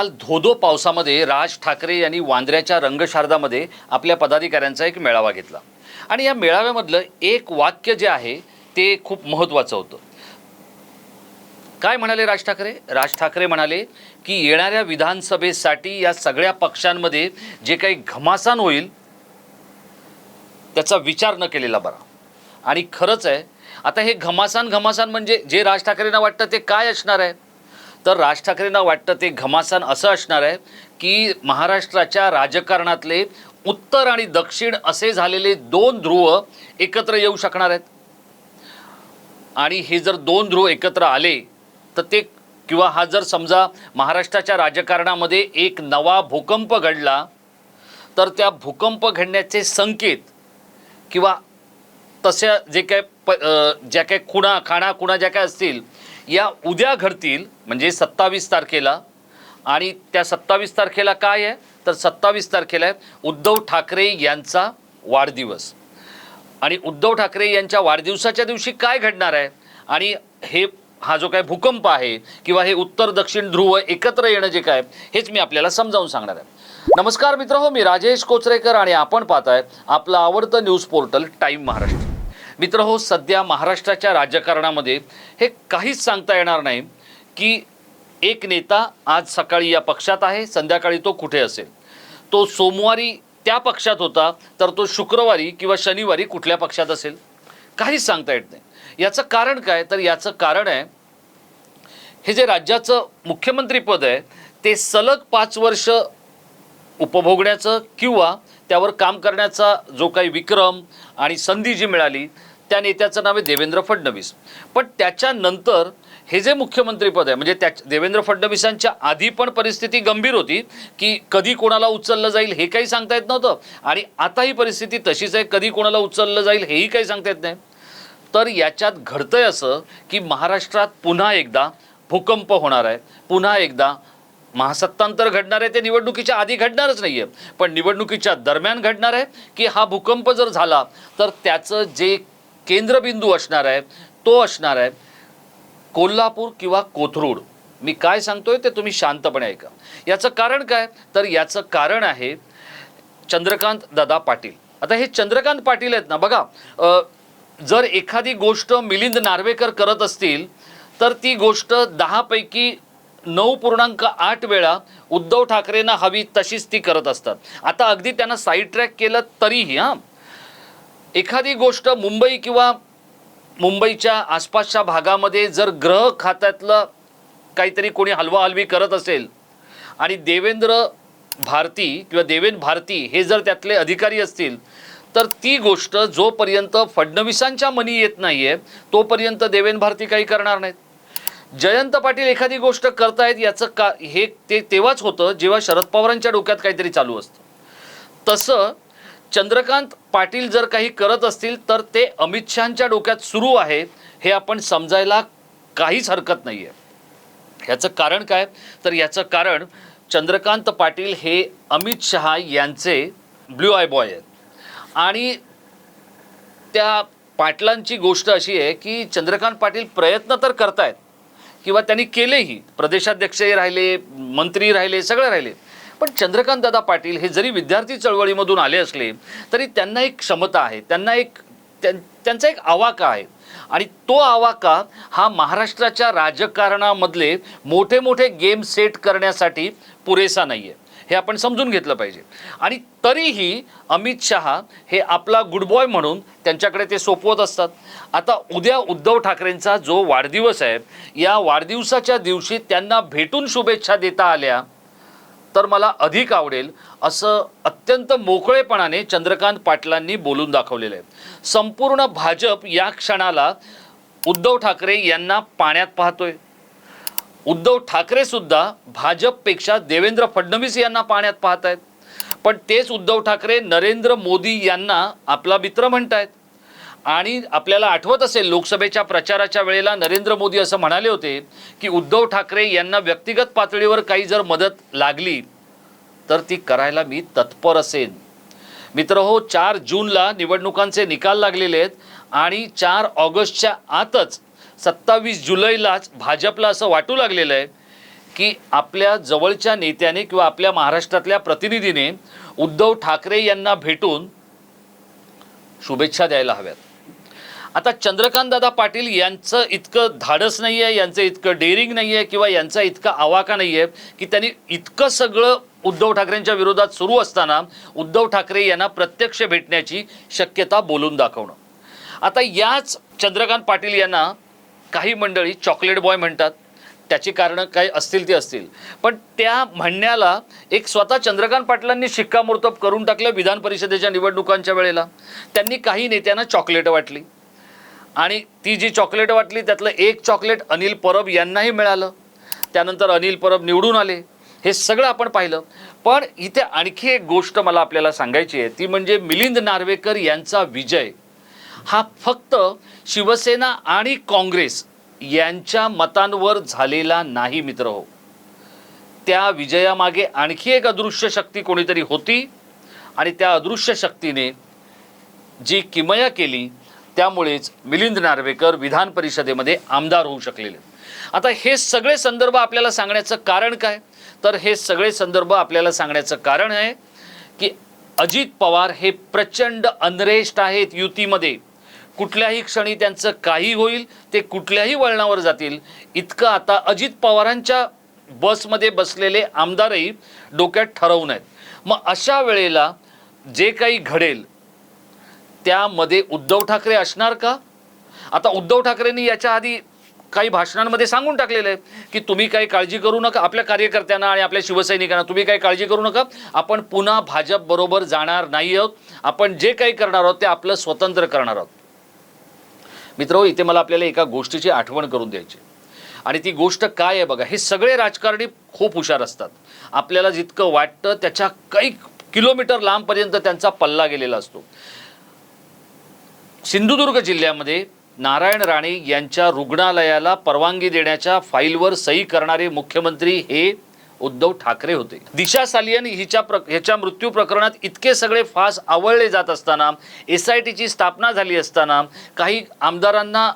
काल धोधो पावसामध्ये राज ठाकरे यांनी वांद्र्याच्या रंगशारदामध्ये आपल्या पदाधिकाऱ्यांचा एक मेळावा घेतला. आणि या मेळाव्यामधलं एक वाक्य जे आहे ते खूप महत्त्वाचं होतं. काय म्हणाले राज ठाकरे? राज ठाकरे म्हणाले की येणाऱ्या विधानसभेसाठी या सगळ्या पक्षांमध्ये जे काही घमासान होईल त्याचा विचार न केलेला बरा. आणि खरंच आहे आता हे घमासान घमासान म्हणजे जे राज ठाकरेंना वाटतं ते काय असणार आहे? तर राज ठाकरेंना वाटतं ते घमासान असं असणार आहे की महाराष्ट्राच्या राजकारणातले उत्तर आणि दक्षिण असे झालेले दोन ध्रुव एकत्र येऊ शकणार आहेत. आणि हे जर दोन ध्रुव एकत्र आले तर ते किंवा हा जर समजा महाराष्ट्राच्या राजकारणामध्ये एक नवा भूकंप घडला तर त्या भूकंप घडण्याचे संकेत किंवा तशा जे काय प ज्या काय खुणा खाणा खुणा ज्या काय असतील या उद्या घडतील म्हणजे सत्तावीस तारखेला. आणि त्या सत्तावीस तारखेला काय आहे? तर सत्तावीस तारखेला आहे उद्धव ठाकरे यांचा वाढदिवस. आणि उद्धव ठाकरे यांच्या वाढदिवसाच्या दिवशी काय घडणार आहे? आणि हे हा जो काय भूकंप आहे किंवा हे उत्तर दक्षिण ध्रुव एकत्र येणं जे काय हेच मी आपल्याला समजावून सांगणार आहे. नमस्कार मित्र हो मी राजेश कोचरेकर आणि आपण पाहताय आपलं आवडतं न्यूज पोर्टल टाईम महाराष्ट्र. मित्र हो सध्या महाराष्ट्राच्या राजकारणामध्ये हे काहीच सांगता येणार नाही की एक नेता आज सकाळी या पक्षात आहे संध्याकाळी तो कुठे असेल. तो सोमवारी त्या पक्षात होता तर तो शुक्रवारी किंवा शनिवारी कुठल्या पक्षात असेल? काहीच सांगता येत नाही. याचं कारण काय? तर याचं कारण आहे हे जे राज्याचं मुख्यमंत्रीपद आहे ते सलग पाच वर्ष उपभोगण्याचं किंवा त्यावर काम करण्याचा जो काही विक्रम आणि संधी जी मिळाली त्या नेत्याचं नाव आहे देवेंद्र फडणवीस. पण त्याच्यानंतर हे जे मुख्यमंत्रीपद आहे म्हणजे त्या देवेंद्र फडणवीसांच्या आधी पण परिस्थिती गंभीर होती की कधी कोणाला उचललं जाईल हे काही सांगता येत नव्हतं. आणि आता ही परिस्थिती तशीच आहे कधी कोणाला उचललं जाईल हेही काही सांगता येत नाही. तर याच्यात घडतंय असं की महाराष्ट्रात पुन्हा एकदा भूकंप होणार आहे. पुन्हा एकदा महासत्तांतर घडणार आहे ते निवडणुकीच्या आधी घडणारच नाही आहे पण निवडणुकीच्या दरम्यान घडणार आहे की हा भूकंप जर झाला तर त्याचं जे केंद्रबिंदू असणार आहे तो असणार आहे कोल्हापूर किंवा कोथरूड. मी काय सांगतोय ते तुम्ही शांतपणे ऐका. याचं कारण काय? तर याचं कारण आहे चंद्रकांत दादा पाटील. आता हे चंद्रकांत पाटील आहेत ना बघा जर एखादी गोष्ट मिलिंद नार्वेकर करत असतील तर ती गोष्ट दहापैकी नऊ पूर्णांक आठ वेळा उद्धव ठाकरेंना हवी तशीच ती करत असतात. आता अगदी त्यांना साईड ट्रॅक केलं तरीही हां. एखादी गोष्ट मुंबई किंवा मुंबईच्या आसपासच्या भागामध्ये जर ग्रह खात्यातलं काहीतरी कोणी हलवा हलवी करत असेल आणि देवेंद्र भारती किंवा देवेन भारती हे जर त्यातले अधिकारी असतील तर ती गोष्ट जोपर्यंत फडणवीसांच्या मनी येत नाही आहे तोपर्यंत देवेन भारती काही करणार नाहीत. जयंत पाटील एखादी गोष्ट करतायत याचं का हे ते तेव्हाच होतं जेव्हा शरद पवारांच्या डोक्यात काहीतरी चालू असतं. तसं चंद्रकांत पाटील जर काही करत असतील तर ते अमित शहाच्या डोक्यात सुरू आहे हे आपण समजायला काहीच हरकत नाही आहे ह्याचं कारण काय? तर याचं कारण चंद्रकांत पाटील हे अमित शहा यांचे ब्ल्यू आय बॉय आहेत. आणि त्या पाटलांची गोष्ट अशी आहे की चंद्रकांत पाटील प्रयत्न तर करतायत किंवा त्यांनी केलेही. प्रदेशाध्यक्षही राहिले मंत्री राहिले सगळे राहिले. पण चंद्रकांत दादा पाटील हे जरी विद्यार्थी चळवळीमधून आले असले तरी त्यांना एक क्षमता आहे त्यांना एक त्यां त्यांचा एक आवाका आहे. आणि तो आवाका हा महाराष्ट्राच्या राजकारणामधले मोठे मोठे गेम सेट करण्यासाठी पुरेसा नाही आहे हे आपण समजून घेतलं पाहिजे. आणि तरीही अमित शहा हे आपला गुड बॉय म्हणून त्यांच्याकडे ते सोपवत असतात. आता उद्या उद्धव ठाकरेंचा जो वाढदिवस आहे या वाढदिवसाच्या दिवशी त्यांना भेटून शुभेच्छा देता आल्या. तर मला अधिक आवडेल असं अत्यंत मोकळेपणाने चंद्रकांत पाटलांनी बोलून दाखवलेलं आहे. संपूर्ण भाजप या क्षणाला उद्धव ठाकरे यांना पाण्यात पाहतोय. उद्धव ठाकरे सुद्धा भाजपपेक्षा देवेंद्र फडणवीस यांना पाण्यात पाहत आहेत पण तेच उद्धव ठाकरे नरेंद्र मोदी यांना आपला मित्र म्हणतायत. आणि आपल्याला आठवत असेल लोकसभेच्या प्रचाराच्या वेळेला नरेंद्र मोदी असं म्हणाले होते की उद्धव ठाकरे यांना व्यक्तिगत पातळीवर काही जर मदत लागली तर ती करायला मी तत्पर असेन. मित्र हो चार जूनला निवडणुकांचे निकाल लागलेले आहेत आणि चार ऑगस्टच्या आतच सत्तावीस जुलैलाच भाजपला असं वाटू लागलेलं आहे की आपल्या जवळच्या नेत्याने किंवा आपल्या महाराष्ट्रातल्या प्रतिनिधीने उद्धव ठाकरे यांना भेटून शुभेच्छा द्यायला हव्यात. आता चंद्रकांतदादा पाटील यांचं इतकं धाडस नाही आहे यांचं इतकं डेअरिंग नाही आहे किंवा यांचा इतका आवाका नाही आहे की त्यांनी इतकं सगळं उद्धव ठाकरेंच्या विरोधात सुरू असताना उद्धव ठाकरे यांना प्रत्यक्ष भेटण्याची शक्यता बोलून दाखवणं. आता याच चंद्रकांत पाटील यांना काही मंडळी चॉकलेट बॉय म्हणतात. त्याची कारणं काही असतील ती असतील. पण त्या म्हणण्याला एक स्वतः चंद्रकांत पाटलांनी शिक्कामोर्तब करून टाकलं विधान परिषदेच्या निवडणुकांच्या वेळेला. त्यांनी काही नेत्यांना चॉकलेट वाटली. आणि ती जी चॉकलेट वाटली त्यातलं एक चॉकलेट अनिल परब यांनाही मिळालं. त्यानंतर अनिल परब निवडून आले. हे सगळं आपण पाहिलं. पण इथे आणखी एक गोष्ट मला आपल्याला सांगायची आहे. ती म्हणजे मिलिंद नार्वेकर यांचा विजय. हा फक्त शिवसेना आणि काँग्रेस यांच्या मतांवर झालेला नाही मित्र हो. त्या विजयामागे आणखी एक अदृश्य शक्ती कोणीतरी होती आणि त्या अदृश्य शक्तीने जी किमया केली त्यामुळेच मिलिंद नार्वेकर विधान परिषदेमध्ये आमदार होऊ शकलेले आता हे सगळे संदर्भ आपल्याला सांगण्याचं कारण काय? तर हे सगळे संदर्भ आपल्याला सांगण्याचं कारण आहे की अजित पवार हे प्रचंड अनरेस्ट आहेत युतीमध्ये. कुठल्याही क्षणी त्यांचं काही होईल ते कुठल्याही वळणावर जातील. इतकं आता अजित पवारांच्या बसमध्ये बसलेले आमदारही डोक्यात ठरवून आहेत. मग अशा वेळेला जे काही घडेल त्यामध्ये उद्धव ठाकरे असणार का? आता उद्धव ठाकरेंनी याच्या आधी काही भाषणांमध्ये सांगून टाकलेलं आहे की तुम्ही काही काळजी करू नका आपल्या कार्यकर्त्यांना आणि आपल्या शिवसैनिकांना तुम्ही काही काळजी करू नका. आपण पुन्हा भाजप बरोबर जाणार नाही आहोत. आपण जे काही करणार आहोत ते आपलं स्वतंत्र करणार आहोत. मित्र इथे मला आपल्याला एका गोष्टीची आठवण करून द्यायची आणि ती गोष्ट काय आहे बघा हे सगळे राजकारणी खूप हुशार असतात. आपल्याला जितकं वाटतं त्याच्या काही किलोमीटर लांबपर्यंत त्यांचा पल्ला गेलेला असतो. सिंधुदुर्ग जिल्ह्यामध्ये नारायण राणे यांच्या रुग्णालयाला परवानगी देण्याच्या फाईलवर सही करणारे मुख्यमंत्री हे उद्धव ठाकरे होते. दिशा सालियन हिच्या प्र ह्याच्या मृत्यू प्रकरणात इतके सगळे फास आवळले जात असताना एस आय टीची स्थापना झाली असताना काही आमदारांना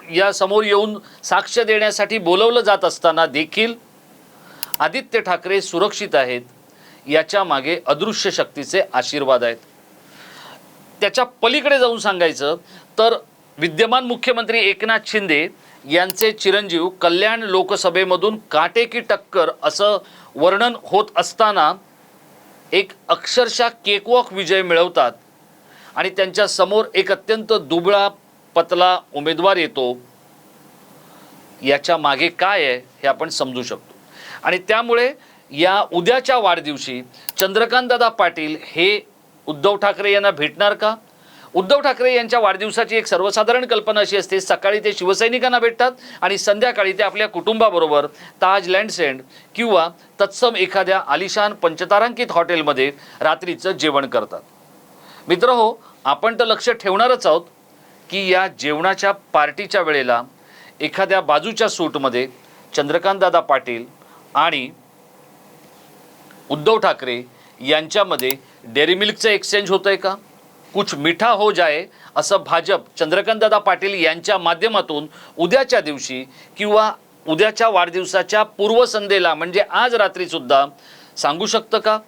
या समोर येऊन साक्ष देण्यासाठी बोलवलं जात असताना देखील आदित्य ठाकरे सुरक्षित आहेत याच्या मागे अदृश्य शक्तीचे आशीर्वाद आहेत. त्याच्या पलीकडे जाऊन सांगायचं तर विद्यमान मुख्यमंत्री एकनाथ शिंदे यांचे चिरंजीव कल्याण लोकसभेमधून काटेकी टक्कर असं वर्णन होत असताना एक अक्षरशः केकवॉक विजय मिळवतात आणि त्यांच्यासमोर एक अत्यंत दुबळा पतला उमेदवार येतो. याच्या मागे काय आहे हे आपण समजू शकतो. आणि त्यामुळे या उद्याच्या वाढदिवशी चंद्रकांतदादा पाटील हे उद्धव ठाकरे यांना भेटणार का? उद्धव ठाकरे यांच्या वाढदिवसाची एक सर्वसाधारण कल्पना अशी असते सकाळी ते शिवसैनिकांना भेटतात आणि संध्याकाळी ते आपल्या कुटुंबाबरोबर ताज लँडसेंड किंवा तत्सम एखाद्या आलिशान पंचतारांकित हॉटेलमध्ये रात्रीचं जेवण करतात. मित्र हो आपण तर लक्ष ठेवणारच आहोत की या जेवणाच्या पार्टीच्या वेळेला एखाद्या बाजूच्या सूटमध्ये चंद्रकांतदादा पाटील आणि उद्धव ठाकरे यांच्यामध्ये डेअरी मिल्कचं एक्सचेंज होतं आहे का? कुछ मिठा हो जाए असं भाजप चंद्रकांतदादा पाटील यांच्या माध्यमातून उद्याच्या दिवशी किंवा उद्याच्या वाढदिवसाच्या पूर्वसंध्येला म्हणजे आज रात्रीसुद्धा सांगू शकतं का?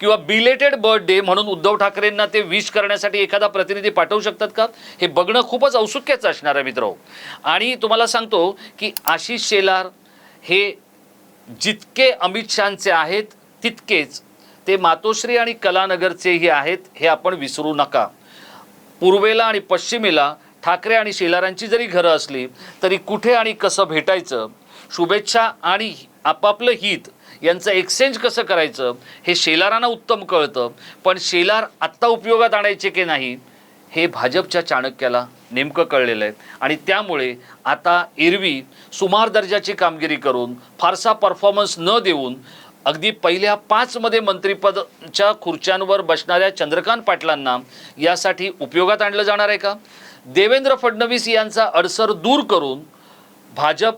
किंवा बिलेटेड बर्थडे म्हणून उद्धव ठाकरेंना ते विश करण्यासाठी एखादा प्रतिनिधी पाठवू शकतात का? हे बघणं खूपच औत्सुक्याचं असणार आहे मित्र आणि तुम्हाला सांगतो की आशिष शेलार हे जितके अमित शहाचे आहेत तितकेच ते मातोश्री आणि कलानगरचेही आहेत हे आपण विसरू नका. पूर्वेला आणि पश्चिमेला ठाकरे आणि शेलारांची जरी घरं असली तरी कुठे आणि कसं भेटायचं शुभेच्छा आणि आपापलं हित यांचं एक्सचेंज कसं करायचं हे शेलारांना उत्तम कळतं. पण शेलार आत्ता उपयोगात आणायचे की नाही हे भाजपच्या चाणक्याला नेमकं कळलेलं आहे. आणि त्यामुळे आता एरवी सुमार दर्जाची कामगिरी करून फारसा परफॉर्मन्स न देऊन अगदी पहिल्या पाचमध्ये मंत्रिपदच्या खुर्च्यांवर बसणाऱ्या चंद्रकांत पाटलांना यासाठी उपयोगात आणलं जाणार आहे का? देवेंद्र फडणवीस यांचा अडसर दूर करून भाजप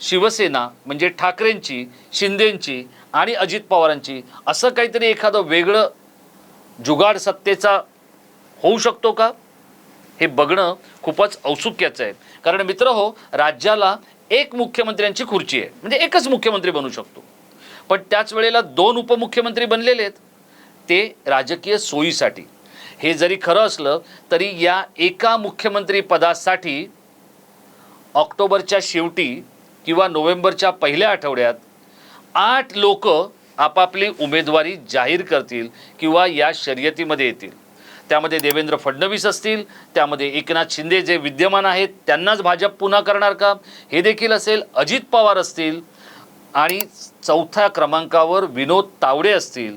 शिवसेना म्हणजे ठाकरेंची शिंदेंची आणि अजित पवारांची असं काहीतरी एखादं वेगळं जुगाड सत्तेचा होऊ शकतो का? हे बघणं खूपच औत्सुक्याचं आहे. कारण मित्र हो राज्याला एक मुख्यमंत्र्यांची खुर्ची आहे. म्हणजे एकच मुख्यमंत्री बनू शकतो. पण त्याच वेळेला दोन उपमुख्यमंत्री बनलेले आहेत. ते राजकीय सोयीसाठी. हे जरी खरं असलं तरी या एका मुख्यमंत्री पदासाठी ऑक्टोबरच्या शेवटी किंवा नोव्हेंबरच्या पहिल्या आठवड्यात आठ लोक आपापली उमेदवारी जाहीर करतील किंवा या शर्यतीमध्ये येतील. त्यामध्ये देवेंद्र फडणवीस असतील त्यामध्ये एकनाथ शिंदे जे विद्यमान आहेत त्यांनाच भाजप पुन्हा करणार का? हे देखील असेल अजित पवार असतील आणि चौथ्या क्रमांकावर विनोद तावडे असतील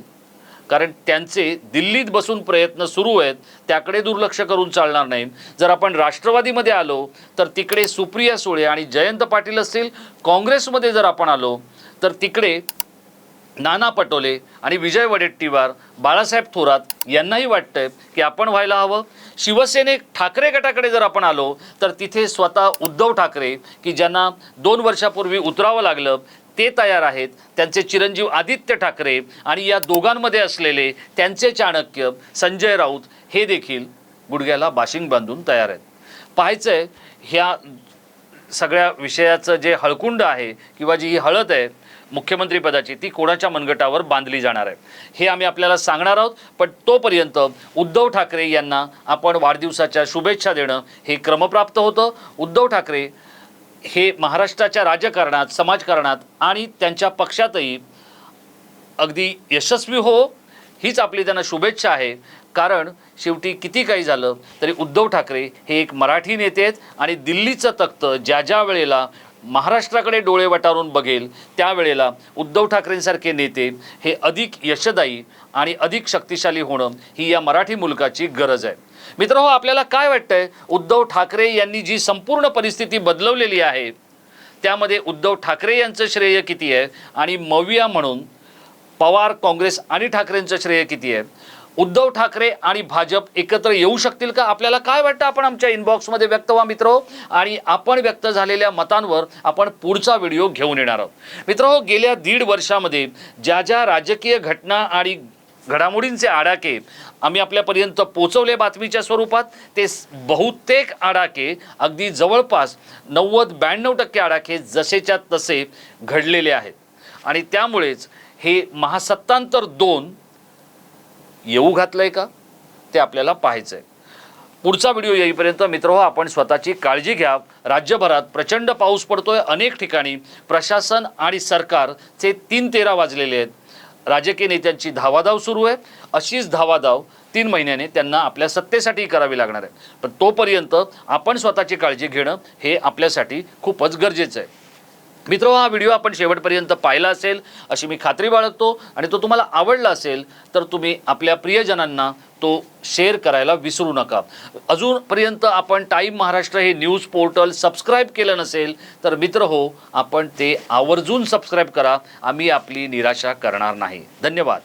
कारण त्यांचे दिल्लीत बसून प्रयत्न सुरू आहेत त्याकडे दुर्लक्ष करून चालणार नाही जर आपण राष्ट्रवादीमध्ये आलो तर तिकडे सुप्रिया सुळे आणि जयंत पाटील असतील काँग्रेसमध्ये जर आपण आलो तर तिकडे नाना पटोले आणि विजय वडेट्टीवार बाळासाहेब थोरात यांनाही वाटतंय की आपण व्हायला हवं. शिवसेने ठाकरे गटाकडे जर आपण आलो तर तिथे स्वतः उद्धव ठाकरे की ज्यांना दोन वर्षापूर्वी उतरावं लागलं ते तयार आहेत. त्यांचे चिरंजीव आदित्य ठाकरे आणि या दोघांमध्ये असलेले त्यांचे चाणक्य संजय राऊत हे देखील गुडघ्याला बाशिंग बांधून तयार आहेत. पाहायचं आहे ह्या सगळ्या विषयाचं जे हळकुंड आहे किंवा जी ही हळद आहे मुख्यमंत्रीपदाची ती कोणाच्या मनगटावर बांधली जाणार आहे? हे आम्ही आपल्याला सांगणार आहोत पण तोपर्यंत उद्धव ठाकरे यांना आपण वाढदिवसाच्या शुभेच्छा देणं हे क्रमप्राप्त होतं. उद्धव ठाकरे हे महाराष्ट्राच्या राजकारणात समाजकारणात आणि त्यांच्या पक्षातही अगदी यशस्वी हो हीच आपली त्यांना शुभेच्छा आहे. कारण शेवटी किती काही झालं तरी उद्धव ठाकरे हे एक मराठी नेते आहेत आणि दिल्लीचं तख्त ज्या ज्या वेळेला महाराष्ट्राकडे डोळे वटारून बघेल त्यावेळेला उद्धव ठाकरेंसारखे नेते हे अधिक यशदायी आणि अधिक शक्तिशाली होणं ही या मराठी मुलकाची गरज आहे. मित्र हो आपल्याला काय वाटतंय? उद्धव ठाकरे यांनी जी संपूर्ण परिस्थिती बदलवलेली आहे त्यामध्ये उद्धव ठाकरे यांचं श्रेय किती आहे? आणि मविया म्हणून पवार काँग्रेस आणि ठाकरेंचं श्रेय किती आहे? उद्धव ठाकरे आणि भाजप एकत्र येऊ शकतील का? आपल्याला काय वाटतं आपण आमच्या इनबॉक्समध्ये व्यक्त व्हा मित्र? आणि आपण व्यक्त झालेल्या मतांवर आपण पुढचा व्हिडिओ घेऊन येणार आहोत. मित्र हो गेल्या दीड वर्षामध्ये ज्या ज्या राजकीय घटना आणि घडामोडींचे आडाके आम्ही आपल्यापर्यंत पोचवले बातमीच्या स्वरूपात ते बहुतेक आडाके अगदी जवळपास नव्वद ब्याण्णव टक्के आडाखे जसेच्या तसे घडलेले आहेत. आणि त्यामुळेच हे महासत्तांतर दोन येऊ घातलंय का? ते आपल्याला पाहायचं आहे पुढचा व्हिडिओ येईपर्यंत मित्र हो आपण स्वतःची काळजी घ्या. राज्यभरात प्रचंड पाऊस पडतोय. अनेक ठिकाणी प्रशासन आणि सरकारचे तीन तेरा वाजलेले आहेत. राजकीय नेत्यांची धावाधाव सुरू आहे. अशीच धावाधाव तीन महिन्याने त्यांना आपल्या सत्तेसाठी करावी लागणार आहे. पण तोपर्यंत आपण स्वतःची काळजी घेणं हे आपल्यासाठी खूपच गरजेचं आहे. मित्र हा व्हिडिओ आपण शेवटपर्यंत पाहिला असेल अशी मी खात्री बाळगतो आणि तो तुम्हाला आवडला असेल तर तुम्ही आपल्या प्रियजनांना तो शेअर करायला विसरू नका. अजूनपर्यंत आपण टाईम महाराष्ट्र हे न्यूज पोर्टल सबस्क्राईब केलं नसेल तर मित्र हो आपण ते आवर्जून सबस्क्राईब करा. आम्ही आपली निराशा करणार नाही. धन्यवाद.